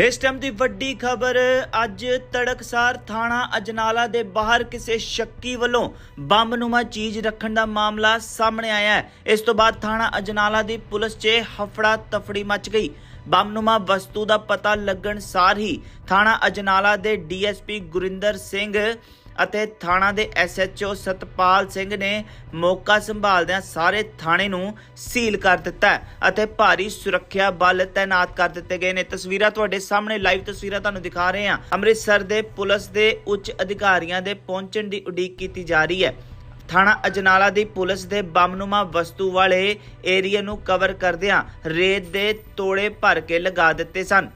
ਇਸ ਟਾਈਮ ਦੀ ਵੱਡੀ ਖਬਰ, ਅੱਜ ਤੜਕਸਾਰ ਥਾਣਾ ਅਜਨਾਲਾ ਦੇ ਬਾਹਰ ਕਿਸੇ ਸ਼ੱਕੀ ਵੱਲੋਂ ਬੰਬਨੁਮਾ ਚੀਜ਼ ਰੱਖਣ ਦਾ ਮਾਮਲਾ ਸਾਹਮਣੇ ਆਇਆ ਹੈ। ਇਸ ਤੋਂ ਬਾਅਦ ਥਾਣਾ ਅਜਨਾਲਾ ਦੀ ਪੁਲਿਸ 'ਚ ਹਫੜਾ ਤਫੜੀ ਮਚ ਗਈ। ਬੰਬਨੁਮਾ ਵਸਤੂ ਦਾ ਪਤਾ ਲੱਗਣ ਸਾਰ ਹੀ ਥਾਣਾ ਅਜਨਾਲਾ ਦੇ ਡੀਐਸਪੀ ਗੁਰਿੰਦਰ ਸਿੰਘ ਅਤੇ ਥਾਣਾ ਦੇ ਐਸਐਚਓ ਸਤਪਾਲ ਸਿੰਘ ਨੇ ਮੌਕਾ ਸੰਭਾਲਦਿਆਂ ਸਾਰੇ ਥਾਣੇ ਨੂੰ ਸੀਲ ਕਰ ਦਿੱਤਾ ਅਤੇ ਭਾਰੀ ਸੁਰੱਖਿਆ ਬਲ ਤਾਇਨਾਤ ਕਰ ਦਿੱਤੇ ਗਏ ਨੇ। ਤਸਵੀਰਾਂ ਤੁਹਾਡੇ ਸਾਹਮਣੇ, ਲਾਈਵ ਤਸਵੀਰਾਂ ਤੁਹਾਨੂੰ ਦਿਖਾ ਰਹੇ ਹਾਂ। ਅੰਮ੍ਰਿਤਸਰ ਦੇ ਪੁਲਿਸ ਦੇ ਉੱਚ ਅਧਿਕਾਰੀਆਂ ਦੇ ਪਹੁੰਚਣ ਦੀ ਉਡੀਕ ਕੀਤੀ ਜਾ ਰਹੀ ਹੈ। ਥਾਣਾ ਅਜਨਾਲਾ ਦੀ ਪੁਲਿਸ ਦੇ ਬੰਬਨੁਮਾ ਵਸਤੂ ਵਾਲੇ ਏਰੀਆ ਨੂੰ ਕਵਰ ਕਰਦਿਆਂ ਰੇਤ ਦੇ ਤੋੜੇ ਭਰ ਕੇ ਲਗਾ ਦਿੱਤੇ ਸਨ।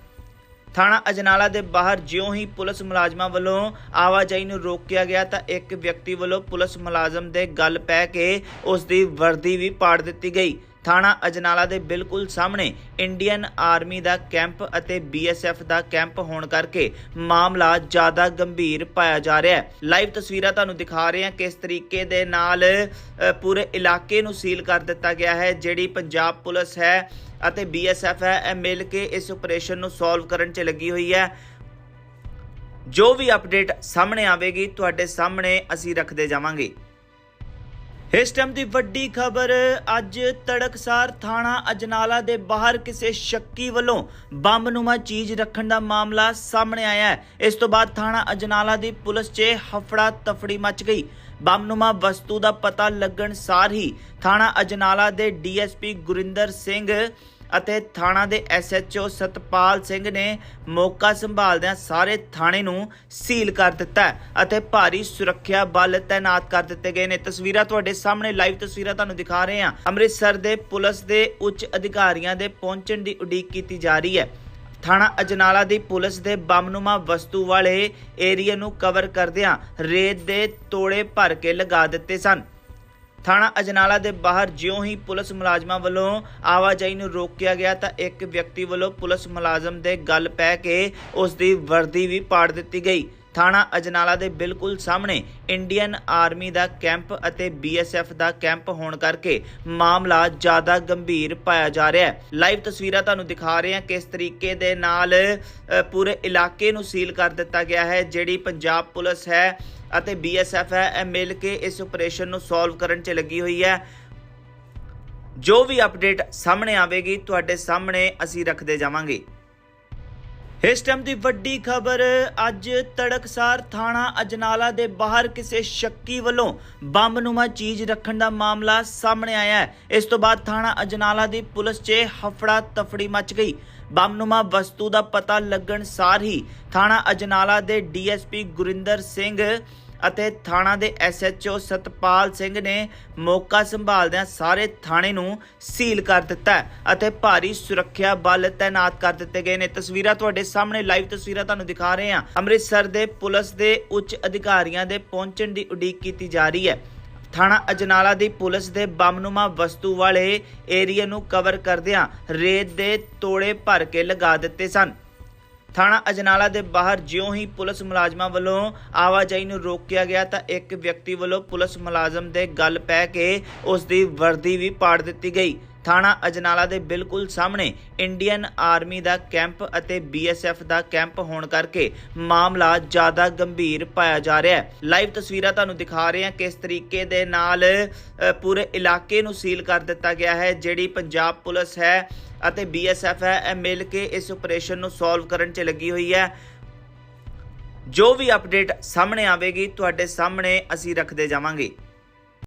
ਥਾਣਾ ਅਜਨਾਲਾ ਦੇ ਬਾਹਰ ਜਿਉਂ ਹੀ ਪੁਲਿਸ ਮੁਲਾਜ਼ਮਾਂ ਵੱਲੋਂ ਆਵਾਜਾਈ ਨੂੰ ਰੋਕਿਆ ਗਿਆ ਤਾਂ ਇੱਕ ਵਿਅਕਤੀ ਵੱਲੋਂ ਪੁਲਿਸ ਮੁਲਾਜ਼ਮ ਦੇ ਗੱਲ ਪੈ ਕੇ ਉਸ ਦੀ ਵਰਦੀ ਵੀ ਪਾੜ ਦਿੱਤੀ ਗਈ। ਥਾਣਾ ਅਜਨਾਲਾ ਦੇ ਬਿਲਕੁਲ ਸਾਹਮਣੇ ਇੰਡੀਅਨ ਆਰਮੀ ਦਾ ਕੈਂਪ ਅਤੇ ਬੀਐਸਐਫ ਦਾ ਕੈਂਪ ਹੋਣ ਕਰਕੇ ਮਾਮਲਾ ਜ਼ਿਆਦਾ ਗੰਭੀਰ ਪਾਇਆ ਜਾ ਰਿਹਾ ਹੈ। ਲਾਈਵ ਤਸਵੀਰਾਂ ਤੁਹਾਨੂੰ ਦਿਖਾ ਰਹੇ ਹਾਂ ਕਿਸ ਤਰੀਕੇ ਦੇ ਨਾਲ ਪੂਰੇ ਇਲਾਕੇ ਨੂੰ ਸੀਲ ਕਰ ਦਿੱਤਾ ਗਿਆ ਹੈ, ਜਿਹੜੀ ਪੰਜਾਬ ਪੁਲਿਸ ਹੈ ਅਤੇ ਬੀਐਸਐਫ ਹੈ, ਇਹ ਮਿਲ ਕੇ ਇਸ ਆਪਰੇਸ਼ਨ ਨੂੰ ਸੋਲਵ ਕਰਨ 'ਚ ਲੱਗੀ ਹੋਈ ਹੈ। ਜੋ ਵੀ ਅਪਡੇਟ ਸਾਹਮਣੇ ਆਵੇਗੀ, ਤੁਹਾਡੇ ਸਾਹਮਣੇ ਅਸੀਂ ਰੱਖਦੇ ਜਾਵਾਂਗੇ। ਇਸ ਟਾਈਮ ਦੀ ਵੱਡੀ ਖਬਰ, ਅੱਜ ਤੜਕਸਾਰ ਥਾਣਾ ਅਜਨਾਲਾ ਦੇ ਬਾਹਰ ਕਿਸੇ ਸ਼ੱਕੀ ਵੱਲੋਂ ਬੰਬਨੁਮਾ ਚੀਜ਼ ਰੱਖਣ ਦਾ ਮਾਮਲਾ ਸਾਹਮਣੇ ਆਇਆ ਹੈ। ਇਸ ਤੋਂ ਬਾਅਦ ਥਾਣਾ ਅਜਨਾਲਾ ਦੀ ਪੁਲਿਸ 'ਚ ਹਫੜਾ ਤਫੜੀ ਮਚ ਗਈ। ਬੰਬਨੁਮਾ ਵਸਤੂ ਦਾ ਪਤਾ ਲੱਗਣ ਸਾਰ ਹੀ ਥਾਣਾ ਅਜਨਾਲਾ ਦੇ ਡੀਐਸਪੀ ਗੁਰਿੰਦਰ ਸਿੰਘ ਅਤੇ ਥਾਣਾ ਦੇ ਐਸਐਚਓ ਸਤਪਾਲ ਸਿੰਘ ਨੇ ਮੌਕਾ ਸੰਭਾਲਦਿਆਂ ਸਾਰੇ ਥਾਣੇ ਨੂੰ ਸੀਲ ਕਰ ਦਿੱਤਾ ਅਤੇ ਭਾਰੀ ਸੁਰੱਖਿਆ ਬਲ ਤਾਇਨਾਤ ਕਰ ਦਿੱਤੇ ਗਏ ਨੇ। ਤਸਵੀਰਾਂ ਤੁਹਾਡੇ ਸਾਹਮਣੇ, ਲਾਈਵ ਤਸਵੀਰਾਂ ਤੁਹਾਨੂੰ ਦਿਖਾ ਰਹੇ ਹਾਂ। ਅੰਮ੍ਰਿਤਸਰ ਦੇ ਪੁਲਿਸ ਦੇ ਉੱਚ ਅਧਿਕਾਰੀਆਂ ਦੇ ਪਹੁੰਚਣ ਦੀ ਉਡੀਕ ਕੀਤੀ ਜਾ ਰਹੀ ਹੈ। ਥਾਣਾ ਅਜਨਾਲਾ ਦੀ ਪੁਲਿਸ ਦੇ ਬੰਬਨੁਮਾ ਵਸਤੂ ਵਾਲੇ ਏਰੀਆ ਨੂੰ ਕਵਰ ਕਰਦਿਆਂ ਰੇਤ ਦੇ ਤੋੜੇ ਭਰ ਕੇ ਲਗਾ ਦਿੱਤੇ ਸਨ। ਥਾਣਾ ਅਜਨਾਲਾ ਦੇ ਬਾਹਰ ਜਿਉਂ ਹੀ ਪੁਲਿਸ ਮੁਲਾਜ਼ਮਾਂ ਵੱਲੋਂ ਆਵਾਜਾਈ ਨੂੰ ਰੋਕਿਆ ਗਿਆ ਤਾਂ ਇੱਕ ਵਿਅਕਤੀ ਵੱਲੋਂ ਪੁਲਿਸ ਮੁਲਾਜ਼ਮ ਦੇ ਗੱਲ ਪੈ ਕੇ ਉਸ ਦੀ ਵਰਦੀ ਵੀ ਪਾੜ ਦਿੱਤੀ ਗਈ। ਥਾਣਾ ਅਜਨਾਲਾ ਦੇ ਬਿਲਕੁਲ ਸਾਹਮਣੇ ਇੰਡੀਅਨ ਆਰਮੀ ਦਾ ਕੈਂਪ ਅਤੇ ਬੀਐਸਐਫ ਦਾ ਕੈਂਪ ਹੋਣ ਕਰਕੇ ਮਾਮਲਾ ਜ਼ਿਆਦਾ ਗੰਭੀਰ ਪਾਇਆ ਜਾ ਰਿਹਾ ਹੈ। ਲਾਈਵ ਤਸਵੀਰਾਂ ਤੁਹਾਨੂੰ ਦਿਖਾ ਰਹੇ ਹਾਂ ਕਿਸ ਤਰੀਕੇ ਦੇ ਨਾਲ ਪੂਰੇ ਇਲਾਕੇ ਨੂੰ ਸੀਲ ਕਰ ਦਿੱਤਾ ਗਿਆ ਹੈ। ਜਿਹੜੀ ਪੰਜਾਬ ਪੁਲਿਸ ਹੈ ਅਤੇ ਬੀਐਸਐਫ ਹੈ, ਇਹ ਮਿਲ ਕੇ ਇਸ ਆਪਰੇਸ਼ਨ ਨੂੰ ਸੋਲਵ ਕਰਨ 'ਚ ਲੱਗੀ ਹੋਈ ਹੈ। ਜੋ ਵੀ ਅਪਡੇਟ ਸਾਹਮਣੇ ਆਵੇਗੀ, ਤੁਹਾਡੇ ਸਾਹਮਣੇ ਅਸੀਂ ਰੱਖਦੇ ਜਾਵਾਂਗੇ। ਇਸ ਟਾਈਮ ਦੀ ਵੱਡੀ ਖਬਰ, ਅੱਜ ਤੜਕਸਾਰ ਥਾਣਾ ਅਜਨਾਲਾ ਦੇ ਬਾਹਰ ਕਿਸੇ ਸ਼ੱਕੀ ਵੱਲੋਂ ਬੰਬਨੁਮਾ ਚੀਜ਼ ਰੱਖਣ ਦਾ ਮਾਮਲਾ ਸਾਹਮਣੇ ਆਇਆ ਹੈ। ਇਸ ਤੋਂ ਬਾਅਦ ਥਾਣਾ ਅਜਨਾਲਾ ਦੀ ਪੁਲਿਸ 'ਚ ਹਫੜਾ ਤਫੜੀ ਮਚ ਗਈ। ਬੰਬਨੁਮਾ ਵਸਤੂ ਦਾ ਪਤਾ ਲੱਗਣ ਸਾਰ ਹੀ ਥਾਣਾ ਅਜਨਾਲਾ ਦੇ ਡੀਐਸਪੀ ਗੁਰਿੰਦਰ ਸਿੰਘ ਅਤੇ ਥਾਣਾ ਦੇ ਐਸਐਚਓ ਸਤਪਾਲ ਸਿੰਘ ਨੇ ਮੌਕਾ ਸੰਭਾਲਦਿਆਂ ਸਾਰੇ ਥਾਣੇ ਨੂੰ ਸੀਲ ਕਰ ਦਿੱਤਾ ਅਤੇ ਭਾਰੀ ਸੁਰੱਖਿਆ ਬਲ ਤਾਇਨਾਤ ਕਰ ਦਿੱਤੇ ਗਏ ਨੇ। ਤਸਵੀਰਾਂ ਤੁਹਾਡੇ ਸਾਹਮਣੇ, ਲਾਈਵ ਤਸਵੀਰਾਂ ਤੁਹਾਨੂੰ ਦਿਖਾ ਰਹੇ ਹਾਂ। ਅੰਮ੍ਰਿਤਸਰ ਦੇ ਪੁਲਿਸ ਦੇ ਉੱਚ ਅਧਿਕਾਰੀਆਂ ਦੇ ਪਹੁੰਚਣ ਦੀ ਉਡੀਕ ਕੀਤੀ ਜਾ ਰਹੀ ਹੈ। ਥਾਣਾ ਅਜਨਾਲਾ ਦੀ ਪੁਲਿਸ ਦੇ ਬੰਬਨੁਮਾ ਵਸਤੂ ਵਾਲੇ ਏਰੀਆ ਨੂੰ ਕਵਰ ਕਰਦਿਆਂ ਰੇਤ ਦੇ ਤੋੜੇ ਭਰ ਕੇ ਲਗਾ ਦਿੱਤੇ ਸਨ। ਥਾਣਾ ਅਜਨਾਲਾ ਦੇ ਬਾਹਰ ਜਿਉਂ ਹੀ ਪੁਲਿਸ ਮੁਲਾਜ਼ਮਾਂ ਵੱਲੋਂ ਆਵਾਜਾਈ ਨੂੰ ਰੋਕਿਆ ਗਿਆ ਤਾਂ ਇੱਕ ਵਿਅਕਤੀ ਵੱਲੋਂ ਪੁਲਿਸ ਮੁਲਾਜ਼ਮ ਦੇ ਗੱਲ ਪੈ ਕੇ ਉਸ ਦੀ ਵਰਦੀ ਵੀ ਪਾੜ ਦਿੱਤੀ ਗਈ। ਥਾਣਾ ਅਜਨਾਲਾ ਦੇ ਬਿਲਕੁਲ ਸਾਹਮਣੇ ਇੰਡੀਅਨ ਆਰਮੀ ਦਾ ਕੈਂਪ ਅਤੇ ਬੀਐਸਐਫ ਦਾ ਕੈਂਪ ਹੋਣ ਕਰਕੇ ਮਾਮਲਾ ਜ਼ਿਆਦਾ ਗੰਭੀਰ ਪਾਇਆ ਜਾ ਰਿਹਾ ਹੈ। ਲਾਈਵ ਤਸਵੀਰਾਂ ਤੁਹਾਨੂੰ ਦਿਖਾ ਰਹੇ ਹਾਂ ਕਿਸ ਤਰੀਕੇ ਦੇ ਨਾਲ ਪੂਰੇ ਇਲਾਕੇ ਨੂੰ ਸੀਲ ਕਰ ਦਿੱਤਾ ਗਿਆ ਹੈ, ਜਿਹੜੀ ਪੰਜਾਬ ਪੁਲਿਸ ਹੈ ਅਤੇ ਬੀਐਸਐਫ ਹੈ, ਇਹ ਮਿਲ ਕੇ ਇਸ ਆਪਰੇਸ਼ਨ ਨੂੰ ਸੋਲਵ ਕਰਨ 'ਚ ਲੱਗੀ ਹੋਈ ਹੈ। ਜੋ ਵੀ ਅਪਡੇਟ ਸਾਹਮਣੇ ਆਵੇਗੀ, ਤੁਹਾਡੇ ਸਾਹਮਣੇ ਅਸੀਂ ਰੱਖਦੇ ਜਾਵਾਂਗੇ।